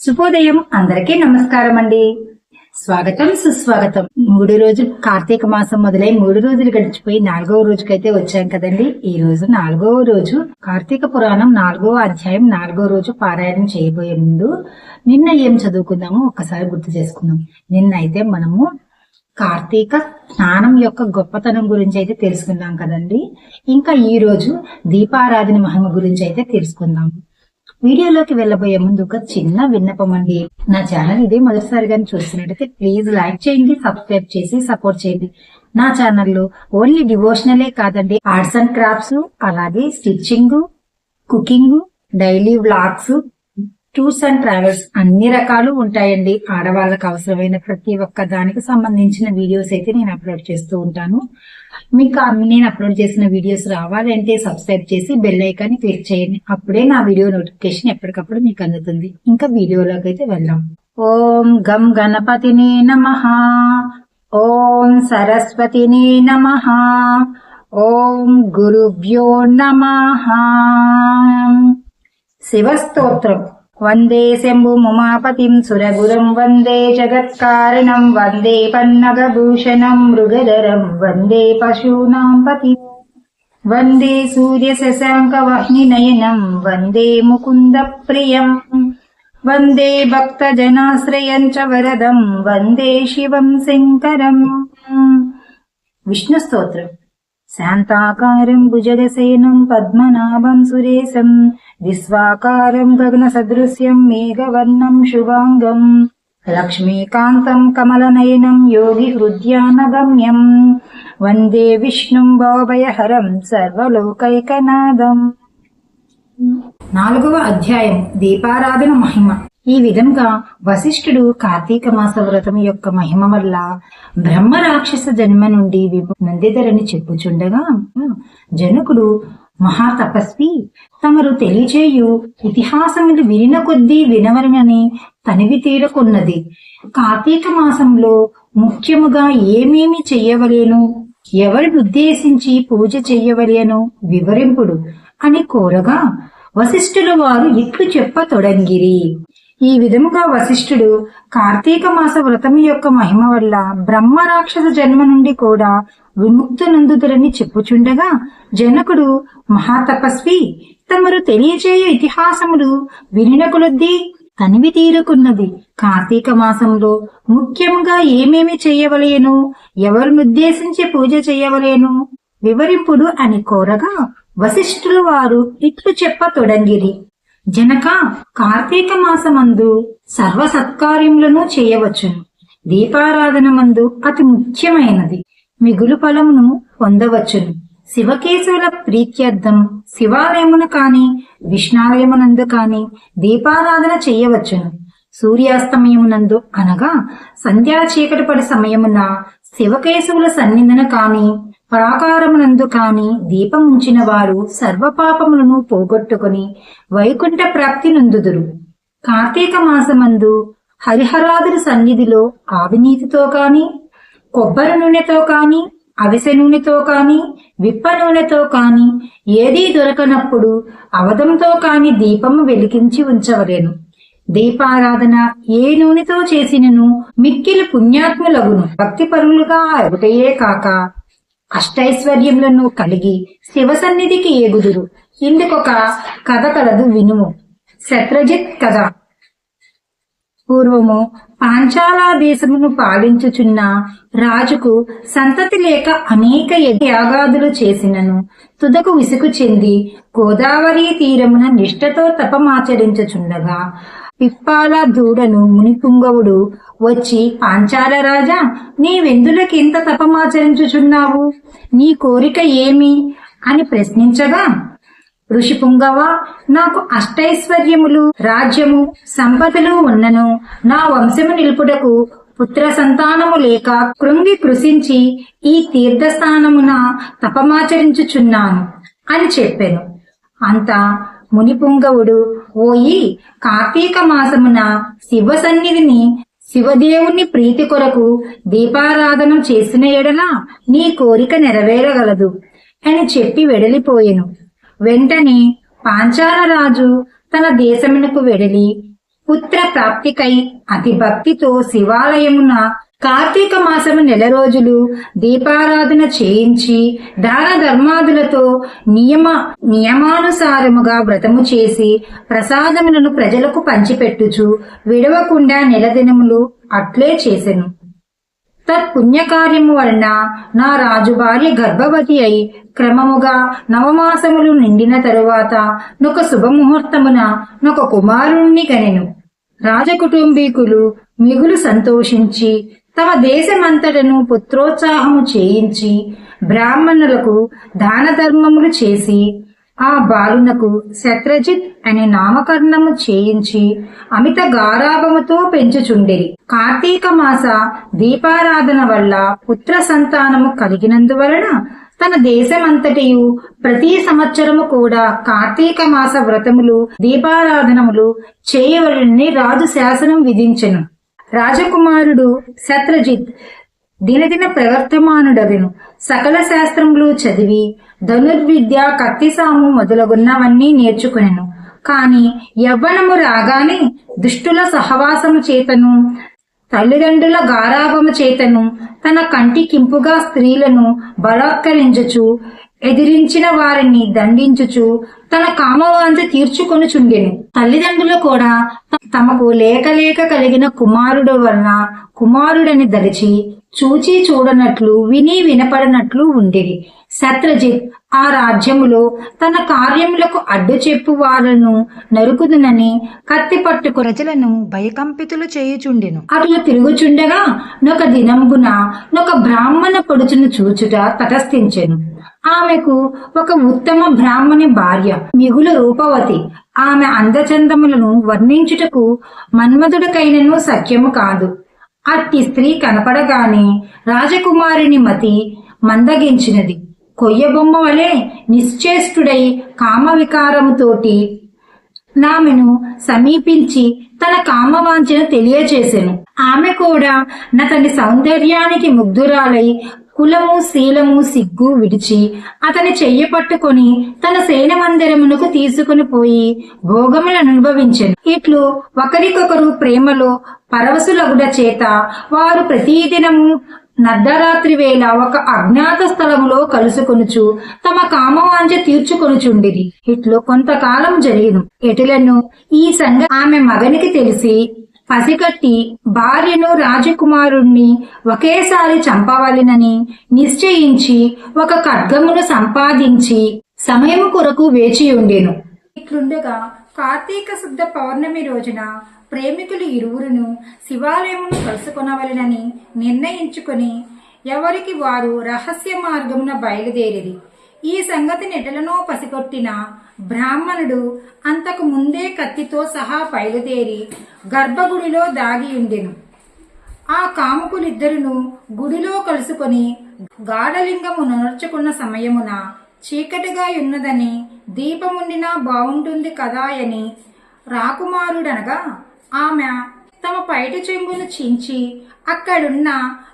శుభోదయం. అందరికీ నమస్కారం అండి స్వాగతం సుస్వాగతం. మూడు రోజులు కార్తీక మాసం మొదలై మూడు రోజులు గడిచిపోయి నాలుగవ రోజుకైతే వచ్చాం కదండి. ఈ రోజు నాలుగవ రోజు కార్తీక పురాణం నాలుగవ అధ్యాయం నాలుగవ రోజు పారాయణం చేయబోయే ముందు నిన్న ఏం చదువుకుందామో ఒక్కసారి గుర్తు చేసుకుందాం. నిన్న అయితే మనము కార్తీక స్నానం యొక్క గొప్పతనం గురించి అయితే తెలుసుకుందాం కదండి. ఇంకా ఈ రోజు దీపారాధన మహిమ గురించి అయితే తెలుసుకుందాం. వీడియోలోకి వెళ్ళబోయే ముందు ఒక చిన్న విన్నపం అండి. నా ఛానల్ ఇదే మొదటిసారిగా చూస్తున్నట్టయితే ప్లీజ్ లైక్ చేయండి సబ్స్క్రైబ్ చేసి సపోర్ట్ చేయండి. నా ఛానల్లో ఓన్లీ డివోషనలే కాదండి ఆర్ట్స్ అండ్ క్రాఫ్ట్స్ అలాగే stitching cooking daily vlogs tours and travels అన్ని రకాలు ఉంటాయండి. ఆడవాళ్ళకి అవసరమైన ప్రతి ఒక్క దానికి సంబంధించిన వీడియోస్ అయితే నేను అప్లోడ్ చేస్తూ ఉంటాను. మీకు నేను అప్లోడ్ చేసిన వీడియోస్ రావాలంటే సబ్స్క్రైబ్ చేసి బెల్ ఐకాన్ క్లిక్ చేయండి. అప్పుడే నా వీడియో నోటిఫికేషన్ ఎప్పటికప్పుడు మీకు అందుతుంది. ఇంకా వీడియోలోకి అయితే వెళ్దాం. ఓం గం గణపతిని నమ. ఓం సరస్వతిని నమ. ఓం గురుభ్యో నమ. శివస్తోత్రం వందే శంభుముమాపతిం సురగురం వందే జగత్కారణం వందే పన్నగభూషణం మృగధరం వందే పశూనాం పతి వందే సూర్య శశాంకవహ్నినయనం వందే ముకుంద ప్రియం వందే భక్తజనాశ్రయం చ వరదం వందే శివం శంకరం విష్ణు స్తోత్రం శాంతాకారం భుజగసేనం పద్మనాభం సురేశం విశ్వాకారం గగన సదృశ్యం మేఘవర్ణం శుభాంగం లక్ష్మీకాంతం కమలనయనం యోగి హృద్యానగమ్యం వందే విష్ణుం భవభయహరం సర్వలోకైకనాదం నాలుగవ అధ్యాయం దీపారాధన మహిమ. ఈ విధంగా వశిష్ఠుడు కార్తీక మాస వ్రతం యొక్క మహిమ వల్ల బ్రహ్మ రాక్షస జన్మ నుండి నందిధరని చెప్పుచుండగా జనకుడు మహాతపస్వి తమరు తెలియచేయు ఇతిహాసములు వినిన కొద్దీ వినవరమని తనివి తీరకున్నది కార్తీక మాసంలో ముఖ్యముగా ఏమేమి చెయ్యవలేను ఎవరిని ఉద్దేశించి పూజ చెయ్యవలేను వివరింపుడు అని కోరగా వశిష్ఠుల వారు ఇట్లు చెప్పతొడంగిరి ఈ విధముగా వశిష్ఠుడు కార్తీక మాస వ్రతం యొక్క మహిమ వల్ల బ్రహ్మ రాక్షస జన్మ నుండి కూడా విముక్తునందుదరని చెప్పుచుండగా జనకుడు మహాతపస్వి తమరు తెలియచేయ ఇతిహాసములు వినిన కొలద్దీ తనివి తీరుకున్నది. కార్తీక మాసంలో ముఖ్యంగా ఏమేమి చేయవలేను? ఎవరినుద్దేశించి పూజ చేయవలేను? వివరింపుడు అని కోరగా వశిష్ఠులు వారు ఇట్లు చెప్పతొడంగిరి జనక కార్తీక మాసమందు సర్వ సత్కార్యములను చేయవచ్చును. దీపారాధన మందు అతి ముఖ్యమైనది. మిగులు ఫలమును పొందవచ్చును. శివకేశవుల ప్రీత్యర్థం శివాలయమున కాని విష్ణాలయమునందు కాని దీపారాధన చేయవచ్చును. సూర్యాస్తమయమునందు అనగా సంధ్యా చీకటి పడి సమయమున శివకేశవుల సన్నిధన కాని ప్రాకారమునందు కాని దీపముంచిన ఉంచిన వారు సర్వపాపములను పోగొట్టుకుని వైకుంఠ ప్రాప్తి నందుదురు కార్తీక మాసమందు హరిహరాదుల సన్నిధిలో ఆవినీతితో కాని కొబ్బరి నూనెతో కాని అవిసె నూనెతో కాని విప్ప నూనెతో కాని ఏదీ దొరకనప్పుడు అవధంతో కాని దీపము వెలిగించి ఉంచవలేను. దీపారాధన ఏ నూనెతో చేసినను మిక్కిలి పుణ్యాత్ములగును. భక్తి పరులుగా ఒకటయే కాక అష్టైశ్వర్యములను కలిగి శివ సన్నిధికి ఏగుదురు ఇందుకొక కథ కలదు వినుము. శత్రజిత్ కథ. పూర్వము పాంచాలా దేశమును పాలించుచున్న రాజుకు సంతతి లేక అనేక యాగాదులు చేసినను. తుదకు విసుగు చెంది గోదావరి తీరమున నిష్ఠతో తపమాచరించుచుండగా పిప్పాల దూడను మునిపుంగవుడు వచ్చి పాంచాల రాజా నీవెందులకింత తపమాచరించుచున్నావు నీ కోరిక ఏమి? అని ప్రశ్నించగా ఋషి పుంగవ నాకు అష్టైశ్వర్యములు రాజ్యము సంపదలు ఉన్నను. నా వంశము నిలుపుటకు పుత్ర సంతానము లేక కృంగి కృషించి ఈ తీర్థస్థానమున తపమాచరించుచున్నాను అని చెప్పాను. అంత మునిపుంగవుడు ఓయి కార్తీక మాసమున శివ సన్నిధిని శివదేవుని ప్రీతి కొరకు దీపారాధన చేసిన ఎడల నీ కోరిక నెరవేరగలదు అని చెప్పి వెడలిపోయెను. వెంటనే పాంచాలరాజు తన దేశమునకు వెడలి పుత్ర ప్రాప్తికై అతి భక్తితో శివాలయమున కార్తీక మాసము నెల రోజులు దీపారాధన చేయించి దాన ధర్మాదులతో నియమ నియమానుసారముగా వ్రతము చేసి ప్రసాదములను ప్రజలకు పంచిపెట్టుచు విడవకుండా నెలదినములు అట్లే చేసెను. తత్పుణ్యకార్యము వలన నా రాజు భార్య గర్భవతి అయి క్రమముగా నవమాసములు నిండిన తరువాత నొక శుభముహూర్తమున నొక కుమారుణ్ణి గనెను. రాజకుటుంబీకులు మిగులు సంతోషించి తమ దేశమంతటను పుత్రోత్సాహము చేయించి బ్రాహ్మణులకు దాన ధర్మములు చేసి ఆ బాలునకు శత్రజిత్ అనే నామకరణము చేయించి అమిత గారాభముతో పెంచుచుండిరి. కార్తీక మాస దీపారాధన వల్ల పుత్ర సంతానము కలిగినందువలన తన దేశమంతటియు ప్రతి సంవత్సరము కూడా కార్తీక మాస వ్రతములు దీపారాధనములు చేయవలనని రాజు శాసనం విధించెను. రాజకుమారుడు శత్రజిత్ దినదిన ప్రవర్తమానుడగను. సకల శాస్త్రములు చదివి ధనుర్విద్య కత్తిసాము మొదలగున్నవన్నీ నేర్చుకునెను. కాని యవ్వనము రాగానే దుష్టుల సహవాసము చేతను తల్లిదండ్రుల గారాభము చేతను తన కంటికింపుగా స్త్రీలను బలాత్కరించుచు ఎదిరించిన వారిని దండించుచు తన కామవాంఛ తీర్చుకొనుచుండెను. తల్లిదండ్రులు కూడా తమకు లేక లేక కలిగిన కుమారుడు వలన కుమారుడని దలిచి చూచి చూడనట్లు విని వినపడనట్లు ఉండేవి సత్రజిత్ ఆ రాజ్యములో తన కార్యములకు అడ్డు చెప్పు వారను నరుకుదునని కత్తి పట్టు ప్రజలను భయకంపితులు చేయుచుండెను. అట్లా తిరుగుచుండగా నొక దినంబున నొక బ్రాహ్మణ పొడుచును చూచుట తటస్థించెను. ఆమెకు ఒక ఉత్తమ బ్రాహ్మణి భార్య మిగులు రూపవతి. ఆమె అందచందములను వర్ణించుటకు మన్మధుడికైనను సఖ్యము కాదు. అట్టి స్త్రీ కనపడగానే రాజకుమారుని మతి మందగించినది. కొయ్యబొమ్మ వలె నిశ్చేష్టుడై కామవికారముతోటి నామెను సమీపించి తన కామవాంఛను తెలియచేసెను. ఆమె కూడా నతని సౌందర్యానికి ముగ్ధురాలై కులము శీలము సిగ్గు విడిచి అతని చెయ్యి పట్టుకొని తన సేన మందిరమునకు తీసుకుని పోయి భోగములను అనుభవించెను ఇట్లు ఒకరికొకరు ప్రేమలో పరవశులగుడ చేత వారు ప్రతిదినము నర్ధరాత్రి వేళ ఒక అజ్ఞాత స్థలములో కలుసుకొనుచు తమ కామవాంఛ తీర్చుకొనుచుండిరి. ఇట్లు కొంతకాలం జరిగిను. ఎటులను ఈ సంగ ఆమె మగనికి తెలిసి పసిగట్టి భార్యను రాజకుమారుణ్ణి ఒకేసారి చంపవలెనని నిశ్చయించి ఒక ఖడ్గమును సంపాదించి సమయము కొరకు వేచి ఉండేను. ఇట్లుండగా కార్తీక శుద్ధ పౌర్ణమి రోజున ప్రేమికులు ఇరువురును శివాలయమును కలుసుకొనవలెనని నిర్ణయించుకొని ఎవరికి వారు రహస్య మార్గమున బయలుదేరిది ఈ సంగతి నెటలనో పసిగొట్టిన బ్రాహ్మణుడు అంతకు ముందే కత్తితో సహా బయలుదేరి గర్భగుడిలో దాగి ఉండెను. ఆ కాముకులిద్దరును గుడిలో కలుసుకొని గాఢలింగము నర్చుకున్న సమయమున చీకటిగా ఉన్నదని దీపముండినా బావుంటుంది కదా అని రాకుమారుడనగా ఆమె తమ పైటి చెంబును చించి అక్కడున్న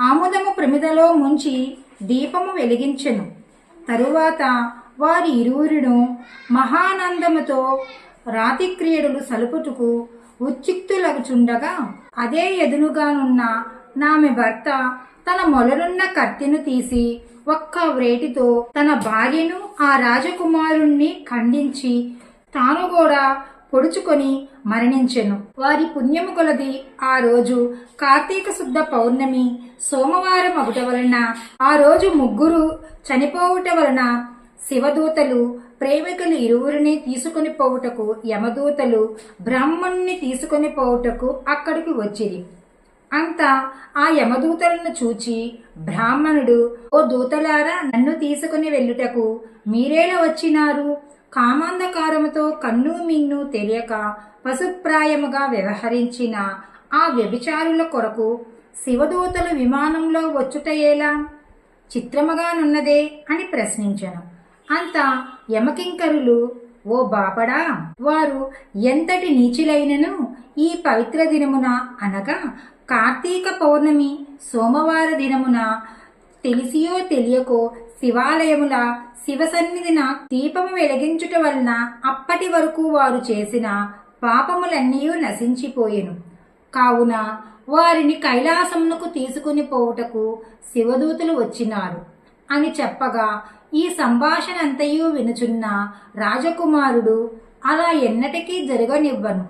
ఆముదము ప్రమిదలో ముంచి దీపము వెలిగించెను. తరువాత వారి ఇరువురును మహానందముతో రాతి క్రీడలు సలుపుటకు ఉచ్చిక్తులగుచుండగా అదే ఎదునుగానున్న నామె భర్త తన మొలనున్న కత్తిను తీసి ఒక్క వ్రేటితో తన భార్యను ఆ రాజకుమారుణ్ణి ఖండించి తాను కూడా పొడుచుకొని మరణించెను. వారి పుణ్యము కొలది ఆ రోజు కార్తీక శుద్ధ పౌర్ణమి సోమవారం ఒకట వలన ఆ రోజు ముగ్గురు చనిపోవుట వలన శివదూతలు ప్రేమికులు ఇరువురిని తీసుకొని పోవుటకు యమదూతలు బ్రాహ్మణుని తీసుకొని పోవుటకు అక్కడికి వచ్చిరి. అంతా ఆ యమదూతలను చూచి బ్రాహ్మణుడు ఓ దూతలారా నన్ను తీసుకుని వెళ్ళుటకు మీరేలా వచ్చినారు? కామాంధకారముతో కన్ను మిన్ను తెలియక పశుప్రాయముగా వ్యవహరించిన ఆ వ్యభిచారుల కొరకు శివదూతలు విమానంలో వచ్చుటయేలా చిత్రముగానున్నదే అని ప్రశ్నించను. అంత యమకింకరులు ఓ బాపడా! వారు ఎంతటి నీచులైనను ఈ పవిత్ర దినమున అనగా కార్తీక పౌర్ణమి సోమవార దినమున తెలిసియో తెలియకో శివాలయముల శివసన్నిధిన దీపము వెలిగించుట వలన అప్పటి వరకు వారు చేసిన పాపములన్నీ నశించిపోయెను. కావున వారిని కైలాసమునకు తీసుకుని పోవుటకు శివదూతులు వచ్చినారు. అని చెప్పగా ఈ సంభాషణ అంతయూ వినుచున్న రాజకుమారుడు అలా ఎన్నటికీ జరగనివ్వను.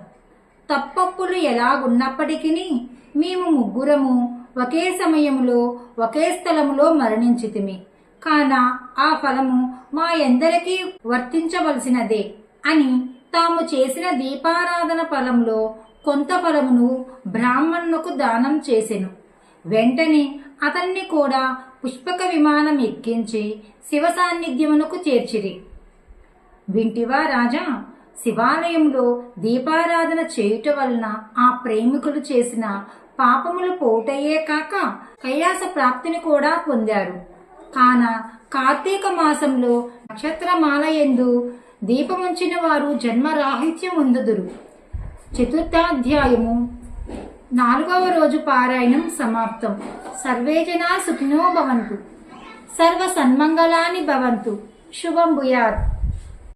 తప్పప్పులు ఎలాగున్నప్పటికీ మేము ముగ్గురము ఒకే సమయంలో ఒకే స్థలములో మరణించితిమి. కాన ఆ ఫలము మా ఎందరికీ వర్తించవలసినదే అని తాము చేసిన దీపారాధన ఫలంలో కొంత ఫలమును బ్రాహ్మణునకు దానం చేసెను. వెంటనే అతన్ని కూడా పుష్పక విమానం ఎక్కించి శివ సాన్నిధ్యమునకు చేర్చిరి. వింటివా రాజా శివాలయంలో దీపారాధన చేయుట వలన ఆ ప్రేమికులు చేసిన పాపములు పోటయ్యే కాక కైలాస ప్రాప్తిని కూడా పొందారు. కాన కార్తీక మాసంలో నక్షత్రమాలయందు దీపముంచిన వారు జన్మరాహిత్యం ఉందుదురు. చతుర్థాధ్యాయము నాలుగవ రోజు పారాయణం సమాప్తం. సర్వే జనా సుఖినో భవంతు. సర్వ సన్మంగళాని భవంతు. శుభం భూయాత్.